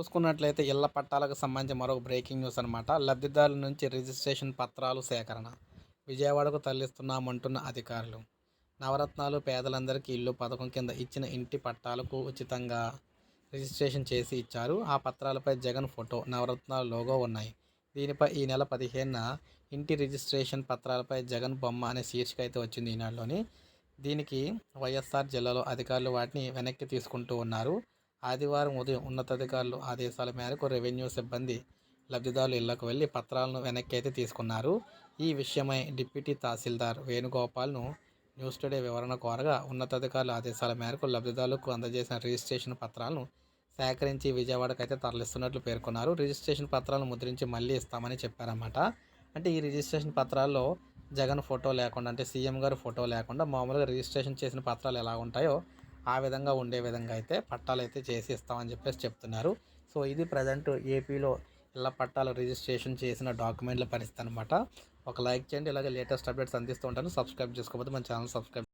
చూసుకున్నట్లయితే ఇళ్ళ పట్టాలకు సంబంధించి మరొక బ్రేకింగ్ న్యూస్ అనమాట లబ్ధిదారుల నుంచి రిజిస్ట్రేషన్ పత్రాలు సేకరణ. విజయవాడకు తరలిస్తున్నామంటున్న అధికారులు. నవరత్నాలు పేదలందరికీ ఇల్లు పథకం కింద ఇచ్చిన ఇంటి పట్టాలకు ఉచితంగా రిజిస్ట్రేషన్ చేసి ఇచ్చారు. ఆ పత్రాలపై జగన్ ఫోటో నవరత్నాలు లోగో ఉన్నాయి. దీనిపై ఈ నెల పదిహేనున ఇంటి రిజిస్ట్రేషన్ పత్రాలపై జగన్ బొమ్మ అనే శీర్షిక అయితే వచ్చింది ఈనాడులోని దీనికి వైఎస్ఆర్ జిల్లాలో అధికారులు వాటిని వెనక్కి తీసుకుంటూ ఉన్నారు. ఆదివారం ఉదయం ఉన్నతాధికారులు ఆదేశాల మేరకు రెవెన్యూ సిబ్బంది లబ్ధిదారులు ఇళ్ళకు వెళ్ళి పత్రాలను వెనక్కి అయితే తీసుకున్నారు. ఈ విషయమై డిప్యూటీ తహసీల్దార్ వేణుగోపాల్ను న్యూస్ టుడే వివరణ కోరగా ఉన్నతాధికారుల ఆదేశాల మేరకు లబ్ధిదారులకు అందజేసిన రిజిస్ట్రేషన్ పత్రాలను సేకరించి విజయవాడకు అయితే తరలిస్తున్నట్లు పేర్కొన్నారు. రిజిస్ట్రేషన్ పత్రాలను ముద్రించి మళ్ళీ ఇస్తామని చెప్పారన్నమాట. అంటే ఈ రిజిస్ట్రేషన్ పత్రాల్లో జగన్ ఫోటో లేకుండా అంటే సీఎం గారి ఫోటో లేకుండా మామూలుగా రిజిస్ట్రేషన్ చేసిన పత్రాలు ఎలా ఉంటాయో ఆ విధంగా ఉండే విధంగా అయితే పట్టాలు అయితే చేసి ఇస్తామని చెప్పేసి చెప్తున్నారు. సో ఇది ప్రజెంట్ ఏపీలో ఇళ్ళ పట్టాలు రిజిస్ట్రేషన్ చేసిన డాక్యుమెంట్ల పరిస్థితి అనమాట ఒక లైక్ చేయండి ఇలాగే లేటెస్ట్ అప్డేట్స్ అందిస్తూ ఉంటాను. సబ్స్క్రైబ్ చేసుకోకపోతే మన ఛానల్ సబ్స్క్రైబ్